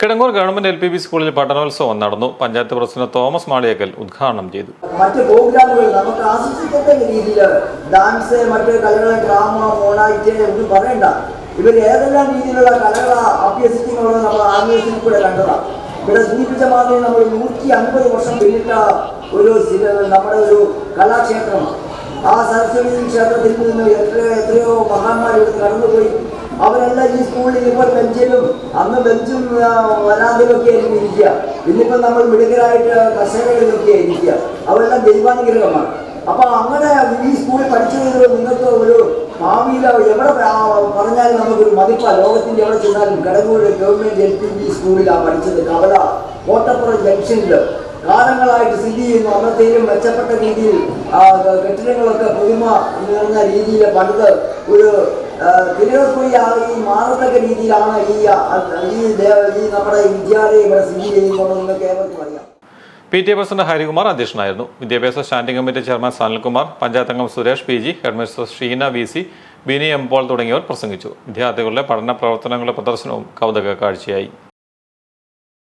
Kidangoor government L P B സ്കൂളിൽ പഠനോത്സവം നടന്നു. പഞ്ചായത്ത് പ്രസിഡന്റ് തോമസ് മാളിയക്കൽ ഉദ്ഘാടനം ചെയ്തു. മറ്റ് പ്രോഗ്രാമുകൾ ഡാൻസ് മറ്റ് പറയണ്ട. ഏതെല്ലാം രീതിയിലുള്ള നമ്മൾ ഇവിടെ സൂചിപ്പിച്ച മാതിരി നമ്മൾ നൂറ്റി അൻപത് വർഷം പിന്നിട്ട ഒരു നമ്മുടെ ഒരു കലാക്ഷേത്രമാണ്. ആ സരസ്വതി ക്ഷേത്രത്തിൽ നിന്ന് എത്രയോ എത്രയോ മഹാന്മാർ കടന്നുപോയി. അവരെല്ലാം ഈ സ്കൂളിൽ ഇപ്പോൾ ബെഞ്ചിലും അന്ന് ബെഞ്ചും വരാതിലൊക്കെ ആയിരിക്കും ഇരിക്കുക. ഇന്നിപ്പോൾ നമ്മൾ മിടുക്കരായിട്ട് കസേരകളിലൊക്കെ ഇരിക്കുക. അവരെല്ലാം ദൈവാനുഗ്രഹമാണ്. അപ്പൊ അങ്ങനെ ഈ സ്കൂളിൽ പഠിച്ചത് നിങ്ങൾക്ക് ഒരു ഭാവിയിൽ എവിടെ പറഞ്ഞാലും നമുക്കൊരു മതിപ്പാ. ലോകത്തിന്റെ എവിടെ ചെന്നാലും കടകൂര് ഗവൺമെന്റ് എൽ പി ബി സ്കൂളിലാണ് പഠിച്ചത്. കവല കോട്ടപ്പുറം ജംഗ്ഷനിൽ കാലങ്ങളായിട്ട് സ്ഥിതി ചെയ്യുന്നു. അന്നത്തേലും മെച്ചപ്പെട്ട രീതിയിൽ കെട്ടിടങ്ങളൊക്കെ പുതുമ എന്ന് പറഞ്ഞ രീതിയിൽ പണിത് ഒരു തിരുവപ്പുഴ ഈ മാറത്തക്ക രീതിയിലാണ് ഈ ഈ നമ്മുടെ വിദ്യാലയം ഇവിടെ സ്ഥിതി ചെയ്യുന്നതെന്ന് കേരളത്തിൽ അറിയാം. പി ടി പ്രസിഡന്റ് ഹരികുമാർ അധ്യക്ഷനായിരുന്നു. വിദ്യാഭ്യാസ standing committee chairman Sanilkumar panchayat അംഗം Suresh P G headmistress Sheena V C Bini M Paul തുടങ്ങിയവർ പ്രസംഗിച്ചു. വിദ്യാർത്ഥികളുടെ പഠന പ്രവർത്തനങ്ങളുടെ പ്രദർശനവും കൗതുക കാഴ്ചയായി